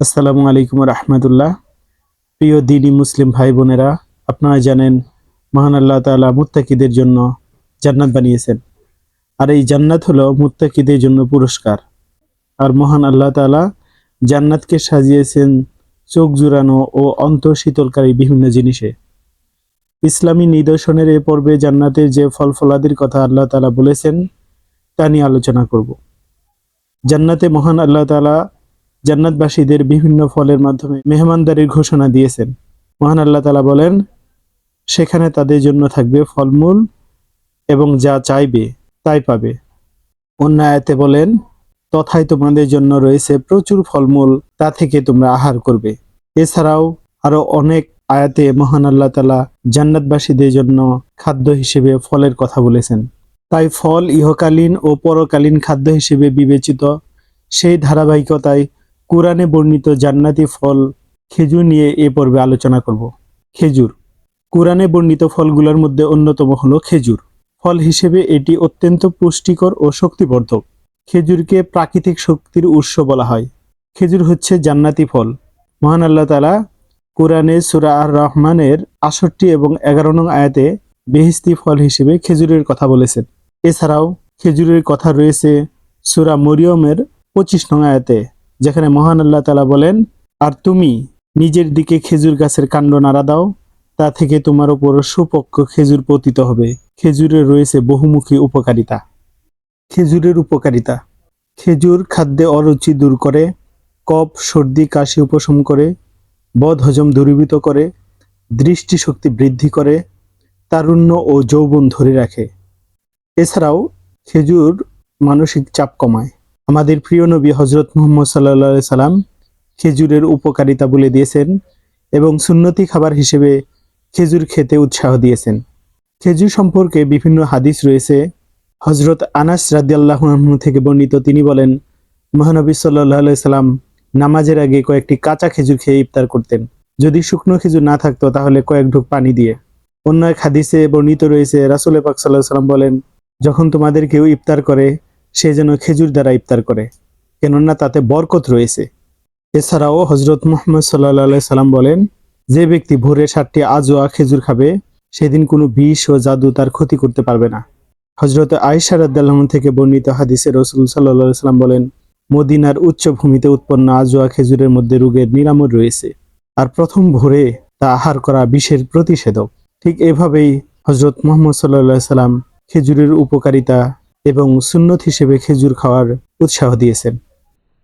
আসসালামু আলাইকুম রহমতুল্লাহ। প্রিয় দিনী মুসলিম ভাই বোনেরা, আপনারা জানেন, মহান আল্লাহ তাআলা মুত্তাকিদের জন্য জান্নাত বানিয়েছেন। আর এই জান্নাত হলো মুত্তাকিদের জন্য পুরস্কার। আর মহান আল্লাহ তাআলা জান্নাতকে সাজিয়েছেন চোখ জুড়ানো ও অন্তর শীতলকারী বিভিন্ন জিনিসে। ইসলামী নিদর্শনের এ পর্বে জান্নাতের যে ফল ফলাদির কথা আল্লাহ তাআলা বলেছেন, তা নিয়ে আলোচনা করব। জান্নাতে মহান আল্লাহ তাআলা জান্নাতবাসীদের বিভিন্ন ফলের মাধ্যমে মেহমানদারির ঘোষণা দিয়েছেন। মহান আল্লাহ তালা বলেন, সেখানে তাদের জন্য থাকবে ফলমূল এবং যা চাইবে তাই পাবে। অন্য আয়াতে বলেন, তথায় তোমাদের জন্য রয়েছে প্রচুর ফলমূল, তা থেকে তোমরা আহার করবে। এছাড়াও আরও অনেক আয়াতে মহান আল্লাহ তালা জান্নাতবাসীদের জন্য খাদ্য হিসেবে ফলের কথা বলেছেন। তাই ফল ইহকালীন ও পরকালীন খাদ্য হিসেবে বিবেচিত সেই ধারাবাহিকতায় কোরআনে বর্ণিত জান্নাতি ফল, খেজুর নিয়ে এ পর্বে আলোচনা করব। খেজুর। কোরআনে বর্ণিত ফলগুলোর মধ্যে অন্যতম হলো খেজুর। ফল হিসেবে এটি অত্যন্ত পুষ্টিকর ও শক্তিবর্ধক। খেজুরকে প্রাকৃতিক শক্তির উৎস বলা হয়। খেজুর হচ্ছে জান্নাতি ফল। মহান আল্লাহ তালা কোরআনে সুরা আর রহমানের আষট্টি এবং এগারো নং আয়াতে বেহিস্তি ফল হিসেবে খেজুরের কথা বলেছেন। এছাড়াও খেজুরের কথা রয়েছে সুরা মরিয়মের পঁচিশ নং আয়াতে। যেখানে মহান আল্লাহ তালা বলেন, আর তুমি নিজের দিকে খেজুর গাছের কাণ্ড নাড়া দাও, তা থেকে তোমার উপর সুপক্ষ খেজুর পতিত হবে। খেজুরের রয়েছে বহুমুখী উপকারিতা। খেজুরের উপকারিতা। খেজুর খাদ্যে অরুচি দূর করে, কফ, সর্দি, কাশি উপশম করে বদ হজম দূরীভূত করে, দৃষ্টিশক্তি বৃদ্ধি করে, তারুণ্য ও যৌবন ধরে রাখে। এছাড়াও খেজুর মানসিক চাপ কমায়। আমাদের প্রিয় নবী হজরত মুহম্মদ সাল্লা সাল্লাম খেজুরের উপকারিতা বলে দিয়েছেন এবং সুন্নতি খাবার হিসেবে খেজুর খেতে উৎসাহ দিয়েছেন। খেজুর সম্পর্কে বিভিন্ন হাদিস রয়েছে। হজরত আনাস রাদিয়াল্লাহু থেকে বর্ণিত তিনি বলেন, মহানবী সাল্লাহ সাল্লাম নামাজের আগে কয়েকটি কাঁচা খেজুর খেয়ে ইফতার করতেন। যদি শুকনো খেজুর না থাকতো তাহলে কয়েক ঢোক পানি দিয়ে। অন্য এক হাদিসে বর্ণিত রয়েছে, রাসুল পাক সাল্লাহ সাল্লাম বলেন, যখন তোমাদের কেউ ইফতার করে সে যেন খেজুর দ্বারা ইফতার করে, কেননা তাতে বরকত রয়েছে। এছাড়াও হজরত মোহাম্মদ সাল্লা সাল্লাম বলেন, যে ব্যক্তি ভোরে সাতটি আজোয়া খেজুর খাবে, সেদিন কোনো বিষ ও জাদু তার ক্ষতি করতে পারবে না। হজরত আয়সা রাদ্দাল্লাহ থেকে বর্ণিত হাদিসে রসুল সাল্লা সাল্লাম বলেন, মদিনার উচ্চভূমিতে উৎপন্ন আজোয়া খেজুরের মধ্যে রোগের নিরাময় রয়েছে। আর প্রথম ভোরে তা আহার করা বিষের প্রতিষেধক। ঠিক এভাবেই হজরত মোহাম্মদ সাল্লা সাল্লাম খেজুরের উপকারিতা এবং সুন্নত হিসেবে খেজুর খাওয়ার উৎসাহ দিয়েছেন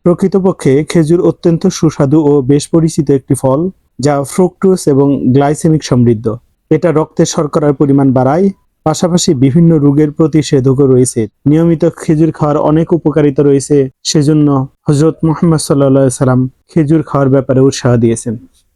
প্রকৃতপক্ষে খেজুর অত্যন্ত সুস্বাদু ও বেশ পরিচিত একটি ফল, যা ফ্রুক্টোজ এবং গ্লাইসেমিক সমৃদ্ধ। এটা রক্তে শর্করার পরিমাণ বাড়ায়, পাশাপাশি বিভিন্ন রোগের প্রতিষেধকও রয়েছে। নিয়মিত খেজুর খাওয়ার অনেক উপকারিতা রয়েছে, সেজন্য হজরত মোহাম্মদ সাল্লা সাল্লাম খেজুর খাওয়ার ব্যাপারে উৎসাহ দিয়েছেন।